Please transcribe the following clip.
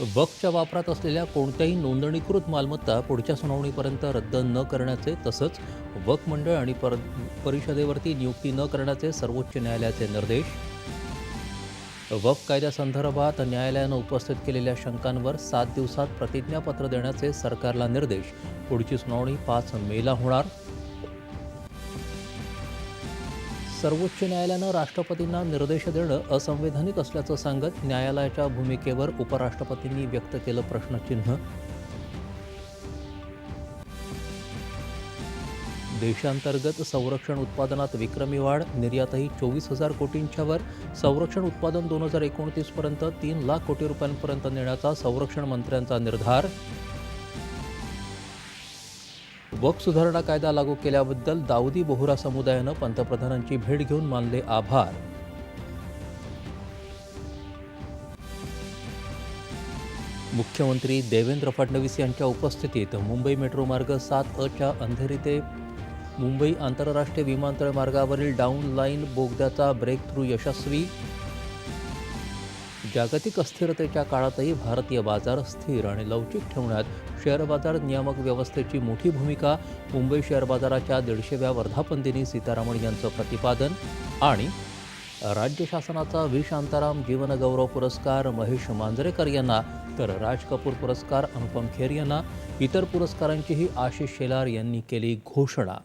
वक्फच्या वापरात असलेल्या कोणत्याही नोंदणीकृत मालमत्ता पुढच्या सुनावणीपर्यंत रद्द न करण्याचे तसंच वक मंडळ आणि पर परिषदेवरती नियुक्ती न करण्याचे सर्वोच्च न्यायालयाचे निर्देश. वक कायद्यासंदर्भात न्यायालयानं उपस्थित केलेल्या शंकांवर सात दिवसात प्रतिज्ञापत्र देण्याचे सरकारला निर्देश. पुढची सुनावणी पाच मेला होणार. सर्वोच्च न्यायालयानं राष्ट्रपतींना निर्देश देणं असंवैधानिक असल्याचं सांगत न्यायालयाच्या भूमिकेवर उपराष्ट्रपतींनी व्यक्त केलं प्रश्नचिन्ह. देशांतर्गत संरक्षण उत्पादनात विक्रमी वाढ निर्यातही चोवीस हजार कोटींच्या वर. संरक्षण उत्पादन दोन हजार एकोणतीसपर्यंत तीन लाख कोटी रुपयांपर्यंत नेण्याचा संरक्षण मंत्र्यांचा निर्धार. वक सुधारणा कायदा लागू केल्याबद्दल दाऊदी बोहरा समुदायानं पंतप्रधानांची भेट घेऊन मानले आभार. मुख्यमंत्री देवेंद्र फडणवीस यांच्या उपस्थितीत मुंबई मेट्रो मार्ग सात अच्या अंधेरी ते मुंबई आंतरराष्ट्रीय विमानतळ मार्गावरील डाऊन लाईन बोगद्याचा ब्रेक थ्रू यशस्वी जागतिक अस्थिरतेच्या काळातही भारतीय बाजार स्थिर आणि लवचिक ठेवण्यात शेअर बाजार नियामक व्यवस्थेची मोठी भूमिका मुंबई शेअर बाजाराच्या दीडशेव्या वर्धापनदिनी सीतारामन यांचं प्रतिपादन आणि राज्य शासनाचा व्ही. शांताराम जीवनगौरव पुरस्कार महेश मांजरेकर यांना तर राज कपूर पुरस्कार अनुपम खेर यांना इतर पुरस्कारांचीही आशिष शेलार यांनी केली घोषणा.